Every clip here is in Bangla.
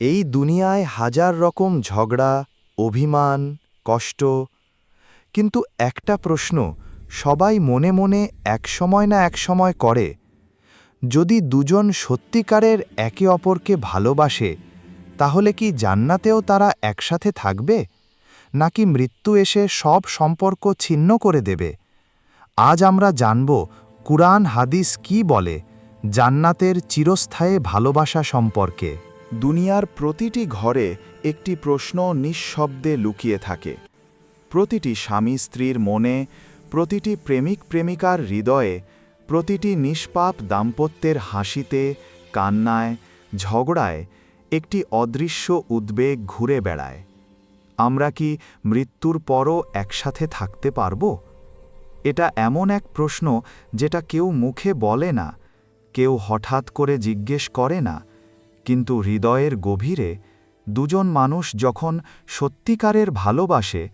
এই দুনিয়ায় হাজার রকম ঝগড়া, অভিমান, কষ্ট। কিন্তু একটা প্রশ্ন সবাই মনে মনে এক সময় না এক সময় করে, যদি দুজন সত্যিকারের একে অপরকে ভালোবাসে, তাহলে কি জান্নাতেও তারা একসাথে থাকবে? নাকি মৃত্যু এসে সব সম্পর্ক ছিন্ন করে দেবে? আজ আমরা জানব কুরআন হাদিস কি বলে জান্নাতের চিরস্থায়ী ভালোবাসা সম্পর্কে। দুনিয়ার প্রতিটি ঘরে একটি প্রশ্ন নিঃশব্দে লুকিয়ে থাকে। প্রতিটি স্বামী স্ত্রীর মনে, প্রতিটি প্রেমিক প্রেমিকার হৃদয়ে, প্রতিটি নিষ্পাপ দাম্পত্যের হাসিতে, কান্নায়, ঝগড়ায় একটি অদৃশ্য উদ্বেগ ঘুরে বেড়ায়। আমরা কি মৃত্যুর পরও একসাথে থাকতে পারব? এটা এমন এক প্রশ্ন যেটা কেউ মুখে বলে না, কেউ হঠাৎ করে জিজ্ঞেস করে না কিন্তু হৃদয়ের গভীরে দুজন মানুষ যখন সত্যিকারের ভালোবাসে,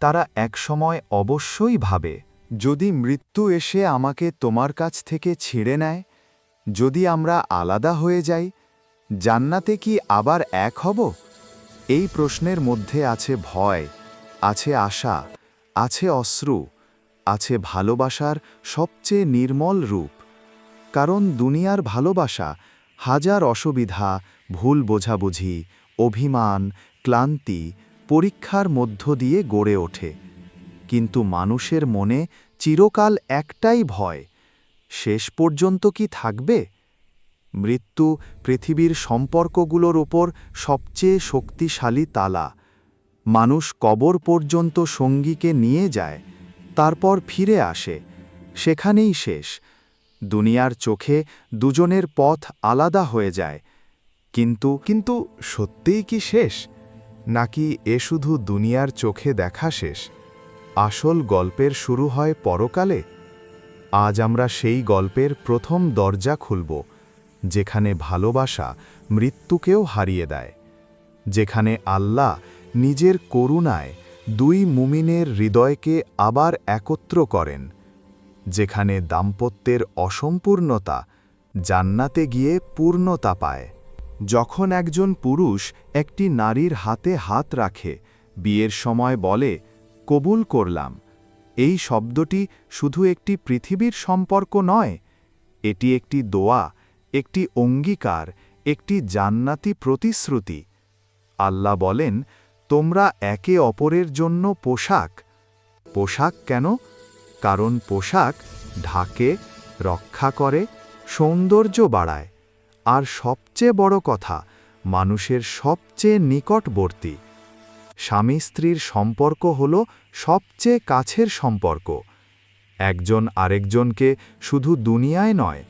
তারা একসময় অবশ্যই ভাবে, যদি মৃত্যু এসে আমাকে তোমার কাছ থেকে ছিঁড়ে নেয়, যদি আমরা আলাদা হয়ে যাই, জান্নাতে কি আবার এক হব? এই প্রশ্নের মধ্যে আছে ভয়, আছে আশা, আছে অশ্রু, আছে ভালোবাসার সবচেয়ে নির্মল রূপ। কারণ দুনিয়ার ভালোবাসা হাজার অসুবিধা, ভুল বোঝাবুঝি, অভিমান, ক্লান্তি পরীক্ষার মধ্য দিয়ে গড়ে ওঠে। কিন্তু মানুষের মনে চিরকাল একটাই ভয়, শেষ পর্যন্ত কি থাকবে? মৃত্যু পৃথিবীর সম্পর্কগুলোর ওপর সবচেয়ে শক্তিশালী তালা। মানুষ কবর পর্যন্ত সঙ্গীকে নিয়ে যায়, তারপর ফিরে আসে, সেখানেই শেষ। দুনিয়ার চোখে দুজনের পথ আলাদা হয়ে যায়। কিন্তু কিন্তু সত্যিই কি শেষ? নাকি এ শুধু দুনিয়ার চোখে দেখা শেষ? আসল গল্পের শুরু হয় পরকালে? আজ আমরা সেই গল্পের প্রথম দরজা খুলব, যেখানে ভালোবাসা মৃত্যুকেও হারিয়ে দেয়। যেখানে আল্লাহ নিজের করুণায় দুই মুমিনের হৃদয়কে আবার একত্র করেন। যেখানে দাম্পত্যের অসম্পূর্ণতা জান্নাতে গিয়ে পূর্ণতা পায়। যখন একজন পুরুষ একটি নারীর হাতে হাত রাখে, বিয়ের সময় বলে, কবুল করলাম। এই শব্দটি শুধু একটি পৃথিবীর সম্পর্ক নয়, এটি একটি দোয়া, একটি অঙ্গীকার, একটি জান্নাতি প্রতিশ্রুতি। আল্লাহ বলেন, তোমরা একে অপরের জন্য পোশাক। পোশাক কেন? কারণ পোশাক ঢাকে, রক্ষা করে, সৌন্দর্য বাড়ায়। আর সবচেয়ে বড় কথা, মানুষের সবচেয়ে নিকটবর্তী। স্বামী স্ত্রীর সম্পর্ক হল সবচেয়ে কাছের সম্পর্ক। একজন আরেকজনকে শুধু দুনিয়ায় নয়,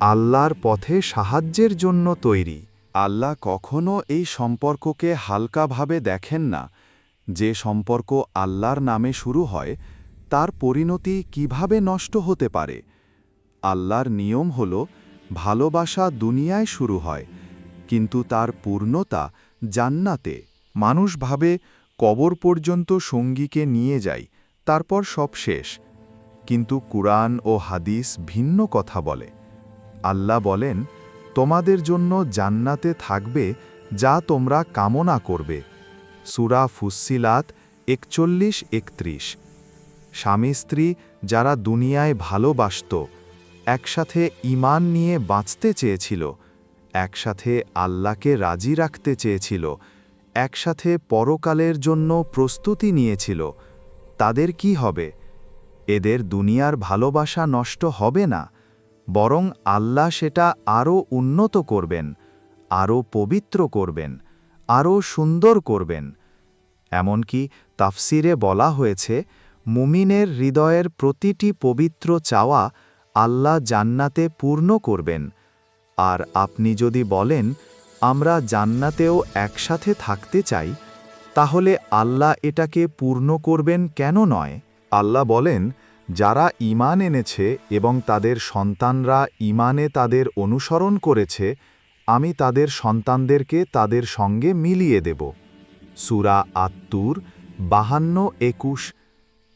আল্লাহর পথে সাহায্যের জন্য তৈরি। আল্লাহ কখনো এই সম্পর্ককে হালকাভাবে দেখেন না। যে সম্পর্ক আল্লাহর নামে শুরু হয় তার পরিণতি কীভাবে নষ্ট হতে পারে? আল্লাহর নিয়ম হল, ভালোবাসা দুনিয়ায় শুরু হয়, কিন্তু তার পূর্ণতা জান্নাতে। মানুষ ভাবে, কবর পর্যন্ত সঙ্গীকে নিয়ে যায় তারপর সব শেষ। কিন্তু কুরআন ও হাদিস ভিন্ন কথা বলে। আল্লাহ বলেন, তোমাদের জন্য জান্নাতে থাকবে যা তোমরা কামনা করবে। সুরা ফুসিলাত একচল্লিশ একত্রিশ। স্বামী স্ত্রী যারা দুনিয়ায় ভালোবাসত, একসাথে ইমান নিয়ে বাঁচতে চেয়েছিল, একসাথে আল্লাহকে রাজি রাখতে চেয়েছিল, একসাথে পরকালের জন্য প্রস্তুতি নিয়েছিল, তাদের কি হবে? এদের দুনিয়ার ভালোবাসা নষ্ট হবে না, বরং আল্লাহ সেটা আরও উন্নত করবেন, আরও পবিত্র করবেন, আরও সুন্দর করবেন। এমনকি তাফসিরে বলা হয়েছে মুমিনের হৃদয়ের প্রতিটি পবিত্র চাওয়া আল্লাহ জান্নাতে পূর্ণ করবেন। আর আপনি যদি বলেন, আমরা জান্নাতেও একসাথে থাকতে চাই তাহলে আল্লাহ এটাকে পূর্ণ করবেন কেন নয়? আল্লাহ বলেন, যারা ইমান এনেছে এবং তাদের সন্তানরা ইমানে তাদের অনুসরণ করেছে, আমি তাদের সন্তানদেরকে তাদের সঙ্গে মিলিয়ে দেব। সুরা আত্তুর, বাহান্ন, একুশ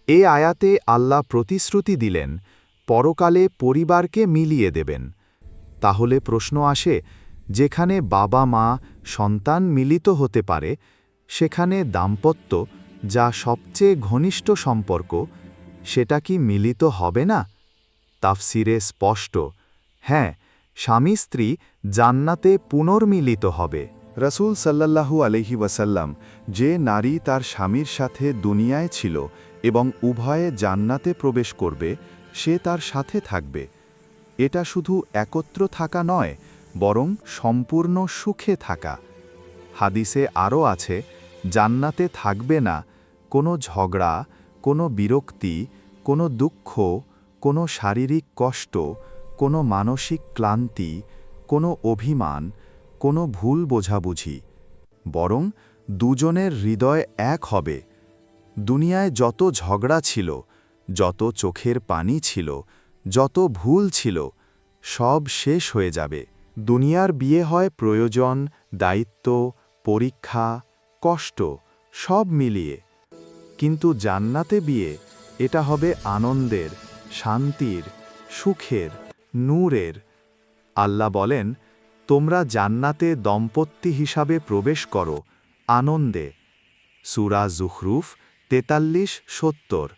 এ আয়াতে আল্লাহ প্রতিশ্রুতি দিলেন, পরকালে পরিবারকে মিলিয়ে দেবেন। তাহলে প্রশ্ন আসে, যেখানে বাবা মা, সন্তান মিলিত হতে পারে, সেখানে দাম্পত্য, যা সবচেয়ে ঘনিষ্ঠ সম্পর্ক, সেটা কি মিলিত হবে না? তাফসিরে স্পষ্ট হ্যাঁ স্বামী স্ত্রী জান্নাতে পুনর্মিলিত হবে। রসুল সাল্লাল্লাহু আলহি ওয়াসাল্লাম যে নারী তার স্বামীর সাথে দুনিয়ায় ছিল এবং উভয়ে জান্নাতে প্রবেশ করবে, সে তার সাথে থাকবে। এটা শুধু একত্র থাকা নয়, বরং সম্পূর্ণ সুখে থাকা। হাদিসে আরও আছে, জান্নাতে থাকবে না, কোনো ঝগড়া, কোনো বিরক্তি, কোনো দুঃখ, কোনো শারীরিক কষ্ট, কোনো মানসিক ক্লান্তি, কোনো অভিমান, কোনো ভুল বোঝাবুঝি, বরং দুজনের হৃদয় এক হবে। দুনিয়ায় যত ঝগড়া ছিল, যত চোখের পানি ছিল, যত ভুল ছিল, সব শেষ হয়ে যাবে। দুনিয়ার বিয়ে হয় প্রয়োজন, দায়িত্ব, পরীক্ষা, কষ্ট, সব মিলিয়ে। কিন্তু জান্নাতে বিয়ে, এটা হবে আনন্দের, শান্তির, সুখের, নূরের। আল্লাহ বলেন, তোমরা জান্নাতে দম্পতি হিসাবে প্রবেশ করো, আনন্দে। সুরা জুখরুফ তেতাল্লিশ, সত্তর।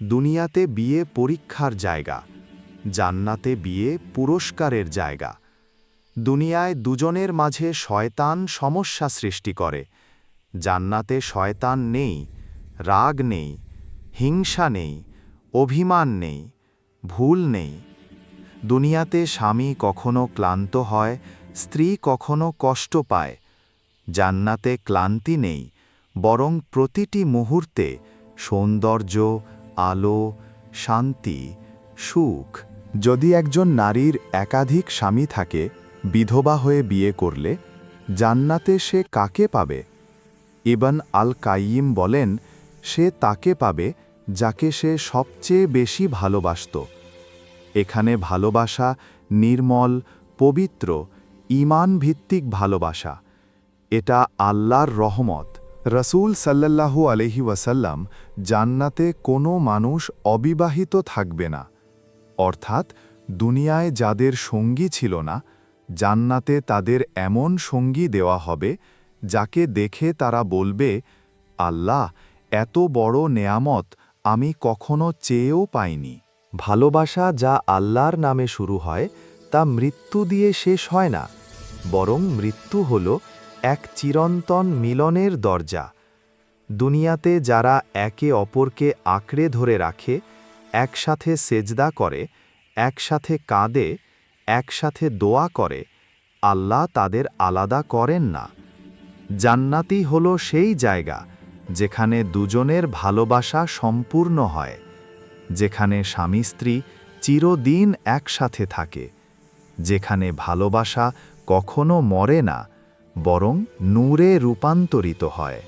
দুনিয়াতে বিয়ে পরীক্ষার জায়গা, জান্নাতে বিয়ে পুরস্কারের জায়গা। দুনিয়ায় দুজনের মাঝে শয়তান সমস্যা সৃষ্টি করে। জান্নাতে শয়তান নেই, রাগ নেই, হিংসা নেই, অভিমান নেই, ভুল নেই। দুনিয়াতে স্বামী কখনো ক্লান্ত হয়, স্ত্রী কখনো কষ্ট পায়। জান্নাতে ক্লান্তি নেই বরং প্রতিটি মুহূর্তে সৌন্দর্য, আলো, শান্তি, সুখ, যদি একজন নারীর একাধিক স্বামী থাকে, বিধবা হয়ে বিয়ে করলে, জান্নাতে সে কাকে পাবে? ইবন আল কাইয়িম বলেন, সে তাকে পাবে যাকে সে সবচেয়ে বেশি ভালোবাসত। এখানে ভালোবাসা নির্মল, পবিত্র ঈমান ভিত্তিক ভালোবাসা। এটা আল্লাহর রহমত। রসুল সাল্লাল্লাহু আলহি ওয়াসাল্লাম জান্নাতে কোনো মানুষ অবিবাহিত থাকবে না। অর্থাৎ দুনিয়ায় যাদের সঙ্গী ছিল না, জান্নাতে তাদের এমন সঙ্গী দেওয়া হবে, যাকে দেখে তারা বলবে, আল্লাহ, এত বড় নেয়ামত আমি কখনো চেয়েও পাইনি। ভালোবাসা যা আল্লাহর নামে শুরু হয়, তা মৃত্যু দিয়ে শেষ হয় না, বরং মৃত্যু হল এক চিরন্তন মিলনের দরজা। দুনিয়াতে যারা একে অপরকে আঁকড়ে ধরে রাখে, একসাথে সেজদা করে, একসাথে কাঁদে, একসাথে দোয়া করে, আল্লাহ তাদের আলাদা করেন না। জান্নাতি হল সেই জায়গা যেখানে দুজনের ভালোবাসা সম্পূর্ণ হয়, যেখানে স্বামী স্ত্রী চিরদিন একসাথে থাকে, যেখানে ভালোবাসা কখনো মরে না। বরং নূরে রূপান্তরিত হয়।